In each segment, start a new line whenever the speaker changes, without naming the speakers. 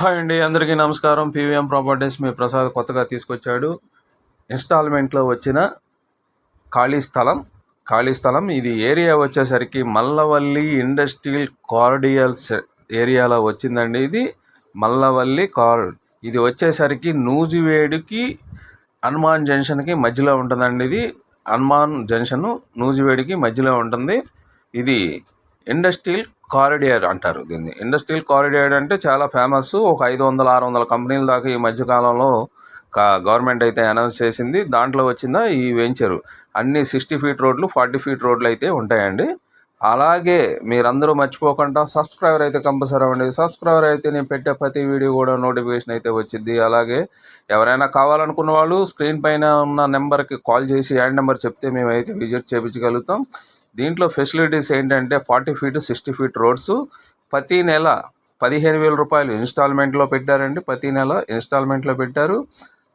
Hi అండి అందరికీ నమస్కారం. పీవీఎం ప్రాపర్టీస్ మీ ప్రసాద్ కొత్తగా తీసుకొచ్చాడు. ఇన్స్టాల్మెంట్లో వచ్చిన ఖాళీ స్థలం ఖాళీ స్థలం ఇది ఏరియా వచ్చేసరికి మల్లవల్లి ఇండస్ట్రియల్ కార్డియల్స్ ఏరియాలో వచ్చిందండి ఇది. మల్లవల్లి కార్ ఇది వచ్చేసరికి నూజివేడుకి హనుమాన్ జంక్షన్కి మధ్యలో ఉంటుందండి ఇది. హనుమాన్ జంక్షన్ నూజివేడికి మధ్యలో ఉంటుంది. ఇది ఇండస్ట్రియల్ కారిడియర్ అంటారు దీన్ని. ఇండస్ట్రియల్ కారిడియర్ అంటే చాలా ఫేమస్. ఒక ఐదు వందల ఆరు వందల కంపెనీల దాకా ఈ మధ్యకాలంలో కా గవర్నమెంట్ అయితే అనౌన్స్ చేసింది. దాంట్లో వచ్చిందా ఈ వెంచరు. అన్ని సిక్స్టీ ఫీట్ రోడ్లు ఫార్టీ ఫీట్ రోడ్లు అయితే ఉంటాయండి. అలాగే మీరందరూ మర్చిపోకుండా సబ్స్క్రైబర్ అయితే కంపల్సరీ అవ్వండి. సబ్స్క్రైబర్ అయితే నేను పెట్టే ప్రతి వీడియో కూడా నోటిఫికేషన్ అయితే వచ్చింది అలాగే ఎవరైనా కావాలనుకున్న వాళ్ళు స్క్రీన్ పైన ఉన్న నెంబర్కి కాల్ చేసి యాడ్ నెంబర్ చెప్తే మేమైతే విజిట్ చేయించగలుగుతాం దీంట్లో ఫెసిలిటీస్ ఏంటంటే forty feet sixty feet roads. ప్రతి నెల పదిహేను వేల రూపాయలు ఇన్స్టాల్మెంట్లో పెట్టారండి. ప్రతి నెల ఇన్స్టాల్మెంట్లో పెట్టారు.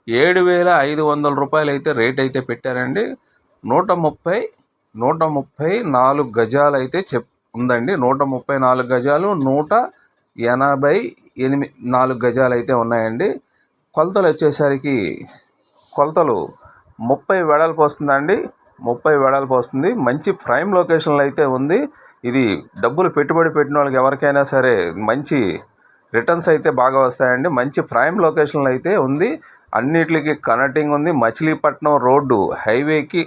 ఏడు వేల ఐదు వందల రూపాయలు అయితే రేట్ అయితే పెట్టారండి. నూట ముప్పై నూట ముప్పై నాలుగు గజాలు అయితే చెప్ ఉందండి. నూట ముప్పై నాలుగు గజాలు నూట ఎనభై ఎనిమిది నాలుగు గజాలు అయితే ఉన్నాయండి. కొలతలు వచ్చేసరికి కొలతలు ముప్పై వెడల్పు వస్తుందండి. ముప్పై వెడల్పు వస్తుంది. మంచి ప్రైమ్ లొకేషన్లో అయితే ఉంది. ఇది డబ్బులు పెట్టుబడి పెట్టిన వాళ్ళకి ఎవరికైనా సరే మంచి రిటర్న్స్ అయితే బాగా వస్తాయండి. మంచి ప్రైమ్ లొకేషన్లో అయితే ఉంది. అన్నిటికి కనెక్టింగ్ ఉంది. మచిలీపట్నం రోడ్డు హైవేకి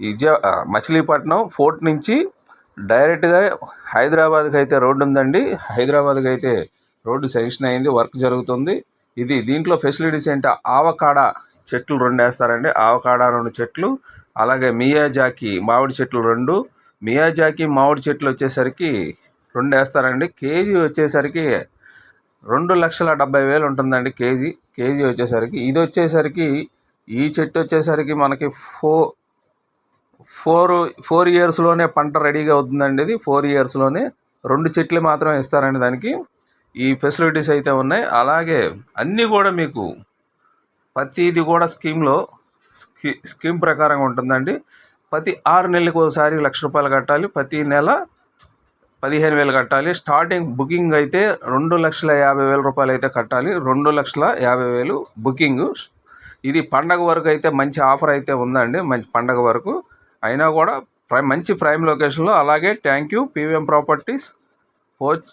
విజయ మచిలీపట్నం ఫోర్ట్ నుంచి డైరెక్ట్గా హైదరాబాద్కి అయితే రోడ్డు ఉందండి. హైదరాబాద్కి అయితే రోడ్డు సెంక్షన్ అయింది వర్క్ జరుగుతుంది. ఇది దీంట్లో ఫెసిలిటీస్ ఏంటి? ఆవకాడ చెట్లు రెండు వేస్తారండి ఆవకాడ రెండు చెట్లు అలాగే మియాజాకి మామిడి చెట్లు రెండు. మియాజాకి మామిడి చెట్లు వచ్చేసరికి రెండు వేస్తారండి కేజీ వచ్చేసరికి రెండు లక్షల డెబ్బై వేలు ఉంటుందండి కేజీ. కేజీ వచ్చేసరికి ఇది వచ్చేసరికి ఈ చెట్టు వచ్చేసరికి మనకి ఫో ఫోర్ ఫోర్ ఇయర్స్లోనే పంట రెడీగా అవుతుందండి ఇది. ఫోర్ ఇయర్స్లోనే రెండు చెట్లు మాత్రమే ఇస్తారండి దానికి. ఈ ఫెసిలిటీస్ అయితే ఉన్నాయి. అలాగే అన్నీ కూడా మీకు ప్రతిది కూడా స్కీమ్లో స్కీ స్కీమ్ ప్రకారంగా ఉంటుందండి. ప్రతి ఆరు నెలలకు ఒకసారి లక్ష రూపాయలు కట్టాలి. ప్రతి నెల పదిహేను వేలు కట్టాలి. స్టార్టింగ్ బుకింగ్ అయితే రెండు లక్షల యాభై వేల రూపాయలు అయితే కట్టాలి. రెండు లక్షల యాభై వేలు బుకింగ్. ఇది పండగ వరకు అయితే మంచి ఆఫర్ అయితే ఉందండి. మంచి పండగ వరకు. అయినా కూడా మంచి ప్రైమ్ లొకేషన్లో అలాగే thank you PVM properties pouch